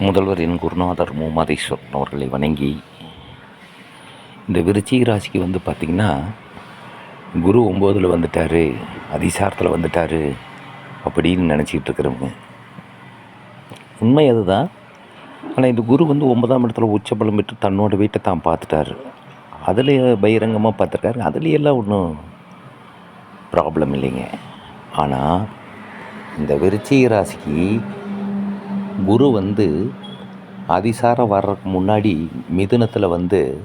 முதல்வரின் குருநாதர் மூமாதேஸ்வரன் அவர்களை வணங்கி இந்த விருச்சிக ராசிக்கு வந்து பார்த்திங்கன்னா குரு ஒம்போதில் வந்துட்டார் அதிசாரத்தில் வந்துட்டார் அப்படின்னு நினச்சிக்கிட்டு இருக்கிறவங்க. உண்மை அதுதான். ஆனால் இந்த குரு வந்து ஒன்பதாம் இடத்துல உச்சபலம் பெற்று தன்னோட வீட்டை தான் பார்த்துட்டாரு. அதில் பகிரங்கமாக பார்த்துருக்காரு. அதுலேயெல்லாம் ஒன்றும் ப்ராப்ளம் இல்லைங்க. ஆனால் இந்த விருச்சிக ராசிக்கு குரு வந்து அதிசாரம் வர்றதுக்கு முன்னாடி மிதுனத்தில் வந்து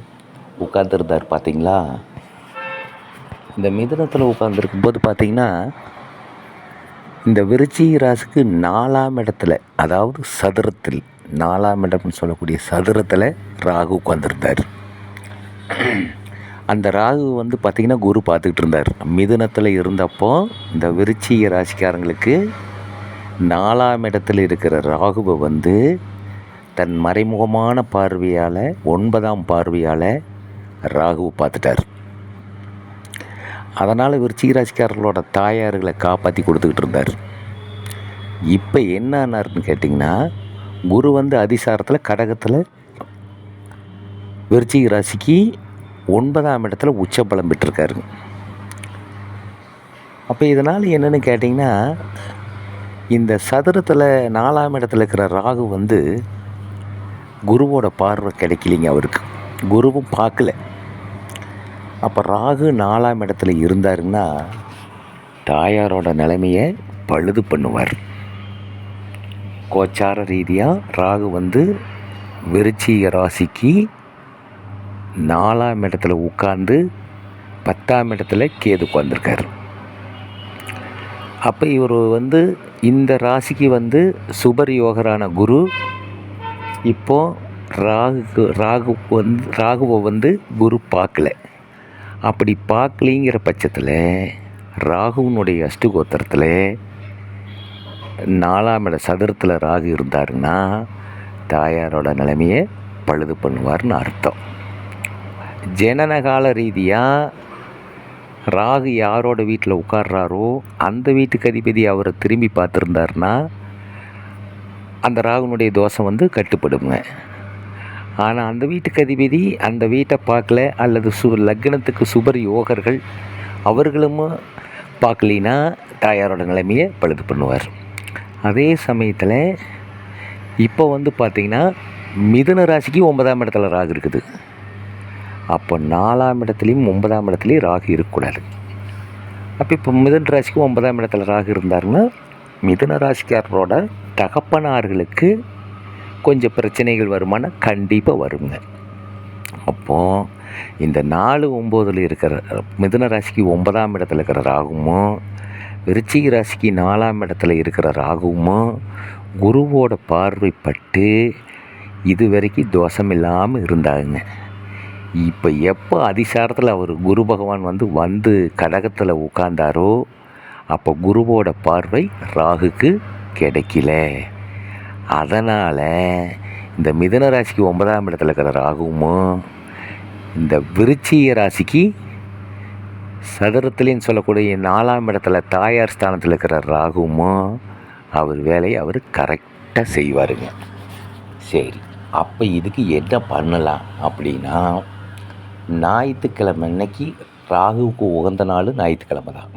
உட்காந்துருந்தார் பார்த்தீங்களா இந்த மிதுனத்தில் உட்காந்துருக்கும் போது பார்த்தீங்கன்னா இந்த விருச்சி ராசிக்கு நாலாம் இடத்துல அதாவது சதுரத்தில் நாலாம் இடம்னு சொல்லக்கூடிய சதுரத்தில் ராகு உட்காந்துருந்தார் அந்த ராகு வந்து பார்த்திங்கன்னா குரு பார்த்துக்கிட்டு இருந்தார். மிதுனத்தில் இருந்தப்போ இந்த விருச்சிக ராசிக்காரங்களுக்கு நாலாம் இடத்தில் இருக்கிற ராகுவை வந்து தன் மறைமுகமான பார்வையால் ஒன்பதாம் பார்வையால் ராகு பார்த்துட்டார். அதனால் விருச்சிக ராசிக்காரர்களோட தாயார்களை காப்பாற்றி கொடுத்துக்கிட்டு இருந்தார். இப்போ என்ன ஆனார்னு கேட்டிங்கன்னா குரு வந்து அதிசாரத்தில் கடகத்தில் விருச்சிக ராசிக்கு ஒன்பதாம் இடத்துல உச்சபலம் பெற்றிருக்காரு அப்போ இதனால் என்னென்னு கேட்டிங்கன்னா இந்த சதுரத்தில் நாலாம் இடத்துல இருக்கிற ராகு வந்து குருவோட பார்வை கிடைக்கலிங்க அவருக்கு. குருவும் பார்க்கல. அப்போ ராகு நாலாம் இடத்துல இருந்தாருன்னா தாயாரோட நிலைமையை பழுது பண்ணுவார். கோச்சார ரீதியாக ராகு வந்து விருச்சிக ராசிக்கு நாலாம் இடத்துல உட்கார்ந்து பத்தாம் இடத்துல கேது உட்காந்துருக்காரு அப்போ இவர் வந்து இந்த ராசிக்கு வந்து சுபர் யோகரான குரு. இப்போது ராகுக்கு ராகு வந்து ராகுவை வந்து குரு பார்க்கல. அப்படி பார்க்கலிங்கிற பட்சத்தில் ராகுவனுடைய அஷ்டகோத்திரத்தில் நாலாம் இட சதுரத்தில் ராகு இருந்தாருன்னா தாயாரோட நிலைமையை பழுது பண்ணுவார்னு அர்த்தம். ஜனனகால ரீதியாக ராகு யாரோட வீட்டில் உட்கார்றாரோ அந்த வீட்டுக்கு அதிபதி அவரை திரும்பி பார்த்துருந்தாருன்னா அந்த ராகுனுடைய தோஷம் வந்து கட்டுப்படுங்க. ஆனால் அந்த வீட்டுக்கு அதிபதி அந்த வீட்டை பார்க்கல அல்லது சு லக்னத்துக்கு சுபர் யோகர்கள் அவர்களும் பார்க்கலினா தாயாரோட நிலைமையை பழுது பண்ணுவார். அதே சமயத்தில் இப்போ வந்து பார்த்திங்கன்னா மிதுன ராசிக்கு ஒன்பதாம் இடத்துல ராகு இருக்குது. அப்போ நாலாம் இடத்துலையும் ஒன்பதாம் இடத்துலையும் ராகு இருக்கக்கூடாது. அப்போ இப்போ மிதன் ராசிக்கு ஒன்பதாம் இடத்துல ராகு இருந்தாருன்னா மிதுன ராசிக்காரரோட தகப்பனார்களுக்கு கொஞ்சம் பிரச்சனைகள் வருமானா கண்டிப்பாக வருங்க. அப்போது இந்த நாலு ஒம்போதில் இருக்கிற மிதுன ராசிக்கு ஒன்பதாம் இடத்துல இருக்கிற ராகுமும் விருச்சிக ராசிக்கு நாலாம் இடத்துல இருக்கிற ராகுவும் குருவோட பார்வைப்பட்டு இது வரைக்கும் தோஷம் இல்லாமல் இருந்தாங்க. இப்போ எப்போ அதிசாரத்தில் அவர் குரு பகவான் வந்து வந்து கடகத்தில் உட்கார்ந்தாரோ அப்போ குருவோட பார்வை ராகுக்கு கிடைக்கல. அதனால் இந்த மிதன ராசிக்கு ஒன்பதாம் இடத்துல இருக்கிற ராகுவும் இந்த விருச்சிய ராசிக்கு சதுரத்துலேன்னு சொல்லக்கூடிய நாலாம் இடத்துல தாயார் ஸ்தானத்தில் இருக்கிற ராகுவும் அவர் வேலையை அவர் கரெக்டாக செய்வாருங்க. சரி அப்போ இதுக்கு என்ன பண்ணலாம் அப்படின்னா ஞாயிற்றுக்கிழமை அன்னைக்கு ராகுவுக்கு உகந்த நாள் ஞாயிற்றுக்கிழமை தான்.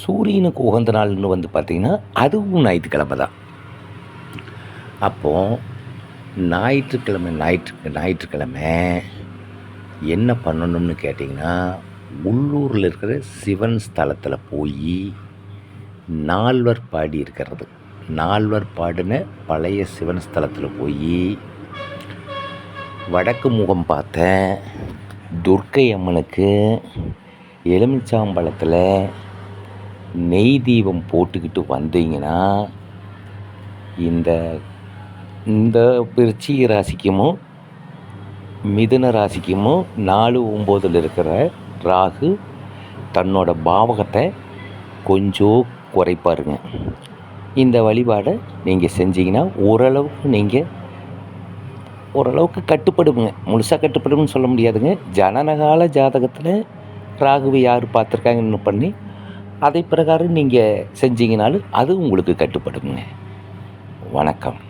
சூரியனுக்கு உகந்த நாள்னு வந்து பார்த்திங்கன்னா அதுவும் ஞாயிற்றுக்கிழமை தான். அப்போது ஞாயிற்றுக்கிழமை ஞாயிற்று ஞாயிற்றுக்கிழமை என்ன பண்ணணும்னு கேட்டிங்கன்னா உள்ளூரில் இருக்கிற சிவன் ஸ்தலத்தில் போய் நால்வர் பாடி இருக்கிறது. நால்வர் பாடின பழைய சிவன் ஸ்தலத்தில் போய் வடக்கு முகம் பார்த்த துர்க்கை அம்மனுக்கு எலுமிச்சாம்பழத்தில் நெய் தீபம் போட்டுக்கிட்டு வந்தீங்கன்னா இந்த இந்த விருச்சிக ராசிக்குமோ மிதுன ராசிக்குமோ நாலு ஒம்போதில் இருக்கிற ராகு தன்னோட பாவகத்தை கொஞ்சம் குறைப்பாருங்க. இந்த வழிபாடை நீங்கள் செஞ்சீங்கன்னா ஓரளவுக்கு நீங்கள் ஓரளவுக்கு கட்டுப்படுங்க. முழுசாக கட்டுப்படும்னு சொல்ல முடியாதுங்க. ஜனனகால ஜாதகத்தில் ராகுவை யார் பார்த்துருக்காங்கன்னு பண்ணி அதை பிரகாரம் நீங்கள் செஞ்சீங்கனாலும் அது உங்களுக்கு கட்டுப்படுங்க. வணக்கம்.